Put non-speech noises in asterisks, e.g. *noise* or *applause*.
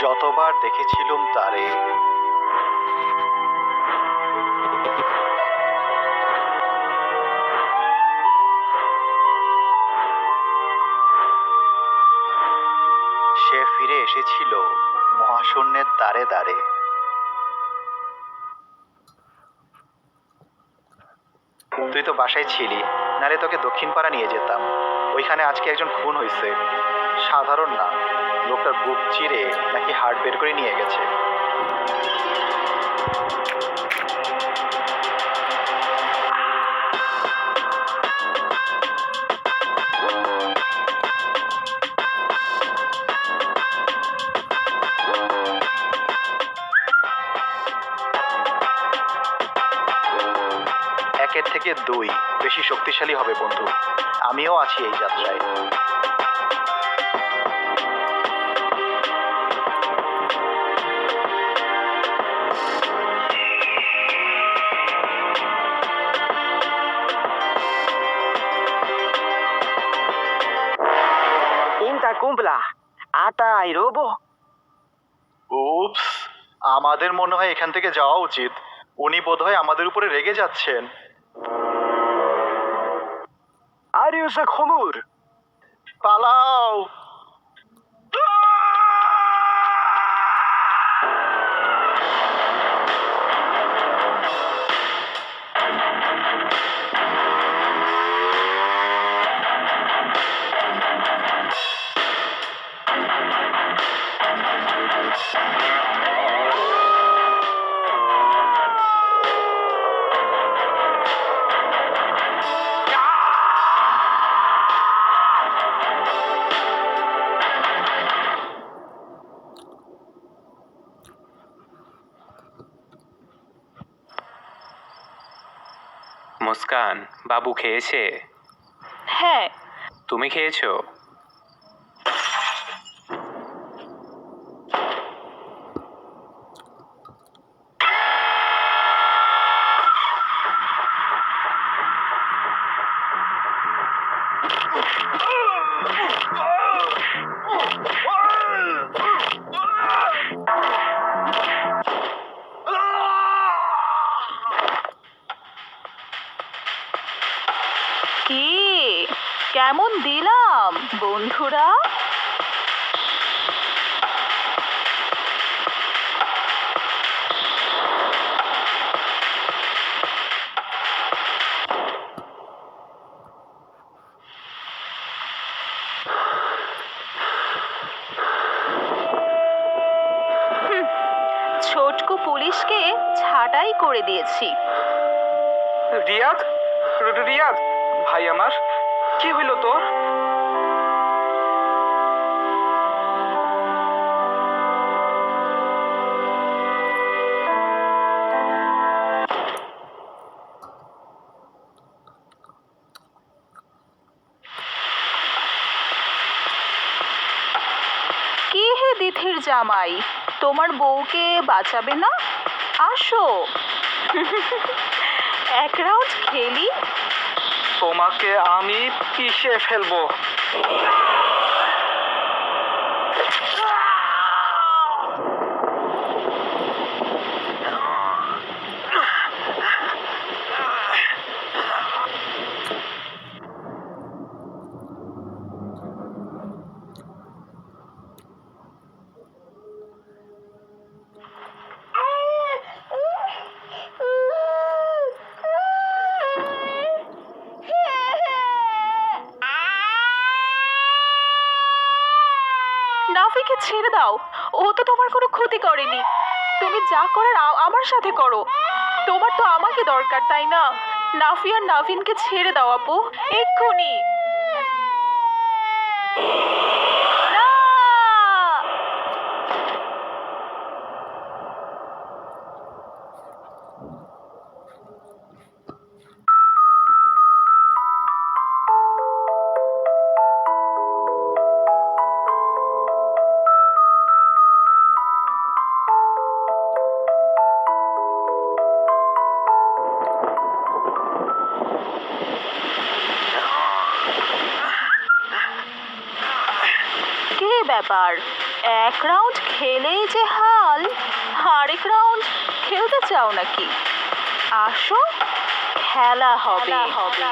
যতবার দেখেছিলুম তারে। সে ফিরে এসেছিল মহাশূন্যের দ্বারে দ্বারে। তুই তো বাসায় ছিলি নালে তোকে দক্ষিণ পাড়া নিয়ে যেতাম। ওইখানে আজকে একজন খুন হয়েছে সাধারণ না। লোকটার বুক চিরে নাকি হার্ট বের করে নিয়ে গেছে? একের থেকে দুই বেশি শক্তিশালী হবে বন্ধু। আমিও আছি এই যাত্রায়। Inta আটা আই y উপস আমাদের মনে হয় এখান থেকে যাওয়া উচিত। উনি বোধ হয় আমাদের উপরে রেগে যাচ্ছেন। আর ইউসা খমুর। পালাও। মুস্কান বাবু খেয়েছে? হ্যাঁ। তুমি খেয়েছো? কেমন দিলাম বন্ধুরা? ছোটকু পুলিশকে ছাঁটাই করে দিয়েছি। রিয়াদ? রিয়াদ ভাই আমার? কি হইল তোর? দিথির জামাই? তোমার বউকে বাঁচাবে না? আসো। *laughs* এক রাউন্ড খেলি। তোমাকে আমি পিষে ফেলব। নাফিকে ছেড়ে দাও। ও তো তোমার কোনো ক্ষতি করেনি। তুমি যা করার আমার সাথে করো। তোমার তো আমাকে দরকার, তাই না? নাফি আর নাভিনকে ছেড়ে দাও, আপু। এক্ষুনি। ব্যাপার। এক রাউন্ড খেলেই যে হাল, আরেক রাউন্ড খেলতে চাও নাকি? আসো, খেলা হবে। হবে।